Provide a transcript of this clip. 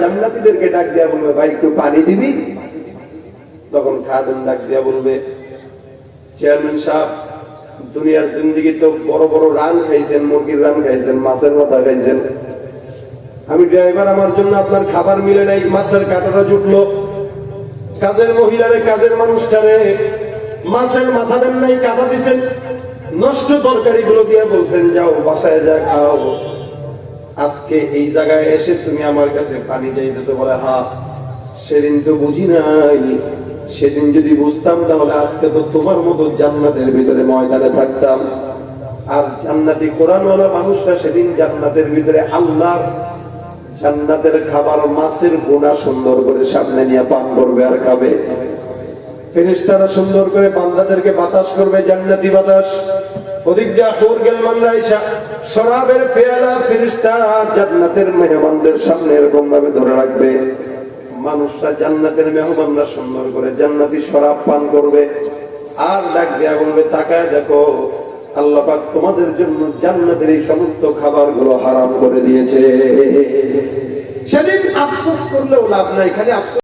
জান্নাতীদেরকে ডাক বলবে, ভাই পানি দিবি? তখন ডাক বলবে, চেয়ারম্যান সাহেব, দুনিয়ার জিন্দিগি তো বড় বড় রান খাইছেন, মুরগির রান খাইছেন, মাছের খাইছেন। আমি ড্রাইভার, আমার জন্য আপনার খাবার মিলে নাই, মাছের কাঁটাটা জুটলো। কাজের মহিলারে, কাজের মানুষটারে মাছের মাথা দেন নাই, কাটা দিছেন। নষ্ট তরকারি গুলো দিয়ে বলছেন, যাও, বাসায় যা, খাও। আজকে এই জায়গায় এসে তুমি আমার কাছে পানি চাইতেছো বলে, হা, সেদিন তো বুঝি নাই। সেদিন যদি বুঝতাম তাহলে আজকে তো তোমার মতো জান্নাতের ভিতরে ময়দানে থাকতাম। আর জান্নাতি কোরআনওয়ালা মানুষরা সেদিন জান্নাতের ভিতরে আল্লাহ জান্নাতের খাবার মাছের গোনা সুন্দর করে সামনে নিয়ে পান করবে আর খাবে। ফেরেশতারা সুন্দর করে বান্দাদেরকে বাতাস করবে, জান্নাতি বাতাস। ওদিক দিয়া হুর গেলমানরা আইসা শরাবের পেয়ালা ফেরেশতারা জান্নাতের মেহমানদের সামনে এরকম ভাবে ধরে রাখবে। মানুষরা জান্নাতের মেহমানরা সুন্দর করে জান্নাতি শরাব পান করবে। আর ডাক দেয়া বলবে, তাকায় দেখো, আল্লাহ পাক তোমাদের জন্য জান্নাতের এই সমস্ত খাবারগুলো হারাম করে দিয়েছে। সেদিন আফসোস করলেও লাভ নাই, খালি আফসোস